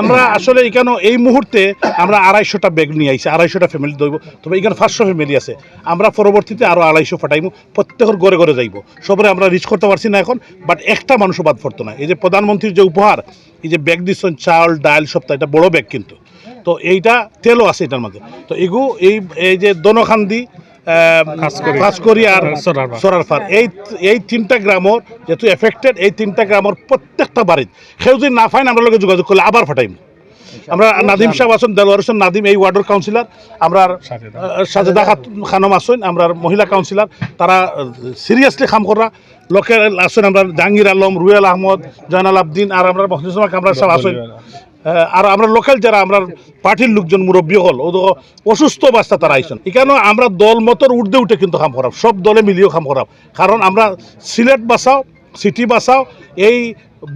আমরা আসলে এখানে এই মুহূর্তে আমরা আড়াইশোটা ব্যাগ নিয়ে আইছি, আড়াইশোটা ফ্যামিলি দইব তবে এখানে পাঁচশো ফ্যামিলি আছে। আমরা পরবর্তীতে আরও আড়াইশো ফাটাইমু, প্রত্যেকের ঘরে ঘরে যাইব। সবরে আমরা রিচ করতে পারছি না এখন বাট একটা মানুষও বাদ পড়তো না। এই যে প্রধানমন্ত্রীর যে উপহার, এই যে ব্যাগ দিচ্ছেন, চাল, ডাল সপ্তাহ এটা বড় ব্যাগ কিন্তু। তো এইটা তেলও আছে এটার মধ্যে। তো এগু, এই এই যে দনখান্দি কাজকরি আর সরারফার এই এই তিনটা গ্রামর যেহেতু এফেক্টেড এই তিনটা গ্রামর প্রত্যেকটা বাড়িত সেও যদি না আমরা লগে যোগাযোগ করলে আবার ফাটাইম আমরা নাদিম সাহেব আছেন দেলোয়ার হোসেন নাদিম এই ওয়ার্ডের কাউন্সিলর আমরা সাজেদা। খানম আছেন আমরা মহিলা কাউন্সিলর তারা সিরিয়াসলি কাম করা। লোকের আছেন আমরা জাহাঙ্গীর আলম রুয়েল আহমদ জয়নাল আবদিন আর আমরা কামরার সাহেব আছেন। আর আমরা লোকাল যারা, আমরা পার্টির লোকজন, মুরব্বী হল অসুস্থ অবস্থা তারা আইসন এখানে আমরা দল মতর উর্ধে উঠে কিন্তু খাম করাম সব দলে মিলিয়েও খাম করাম কারণ আমরা সিলেট বাঁচাও সিটি বাঁচাও এই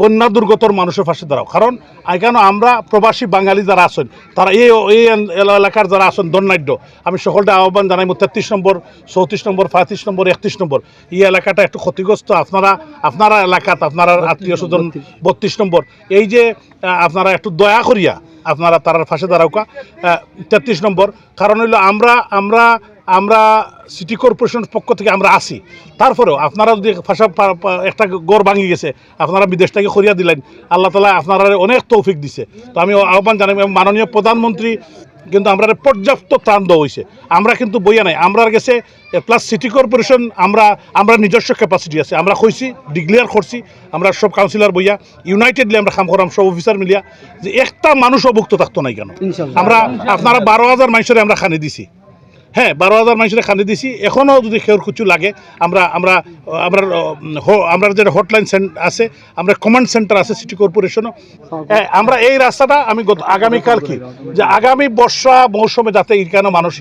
বন্যা দুর্গতর মানুষের পাশে দাঁড়াও। কারণ এখানে আমরা প্রবাসী বাঙালি যারা আছেন তারা এই এই এলাকার যারা আছেন দন্নাঢ্য আমি সকলটা আহ্বান জানাই তেত্রিশ নম্বর চৌত্রিশ নম্বর পঁয়ত্রিশ নম্বর একত্রিশ নম্বর এই এলাকাটা একটু ক্ষতিগ্রস্ত। আপনারা আপনারা এলাকাত আপনারা আত্মীয় স্বজন বত্রিশ। নম্বর। এই যে আপনারা একটু দয়া করিয়া আপনারা তারার ফাঁসে দাঁড়াওকা তেত্রিশ নম্বর। কারণ হইল আমরা আমরা আমরা সিটি কর্পোরেশনের পক্ষ থেকে আমরা আসি। তারপরেও আপনারা যদি ফাঁসা একটা গড় ভাঙি গেছে আপনারা বিদেশ থেকে করিয়া দিলেন আল্লাহ তালা আপনারা অনেক তৌফিক দিছে। তো আমি আহ্বান জানাই মাননীয় প্রধানমন্ত্রী কিন্তু আমরা পর্যাপ্ত ত্রাণ দেওয়া হয়েছে। আমরা কিন্তু বইয়া নাই আমরা গেছে প্লাস সিটি কর্পোরেশন আমরা আমরা নিজস্ব ক্যাপাসিটি আছে। আমরা কইছি ডিক্লেয়ার করছি আমরা সব কাউন্সিলর বইয়া ইউনাইটেডলি আমরা কাম করাম সব অফিসার মিলিয়া যে একটা মানুষ অভুক্ত থাকতো নাই কেন? আমরা আপনারা বারো হাজার মানুষের আমরা খানি দিছি। হ্যাঁ বারো হাজার মানুষের খানি দিছি। এখনও যদি খেউর কিছু লাগে আমরা আমরা আমরা আমরা যে হটলাইন সেন্টার আছে আমরা কমান্ড সেন্টার আছে সিটি কর্পোরেশনও হ্যাঁ আমরা এই রাস্তাটা আমি আগামীকাল কি যে আগামী বর্ষা মৌসুমে যাতে এখানে মানুষ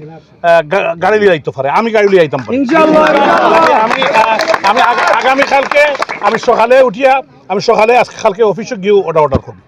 গাড়ি লিয়ে আইতে পারে আমি গাড়ি লিয়ে আইতাম আমি আমি আগামীকালকে আমি সকালে উঠিয়া আমি সকালে আজকে কালকে অফিসে গিয়ে অর্ডার অর্ডার করব।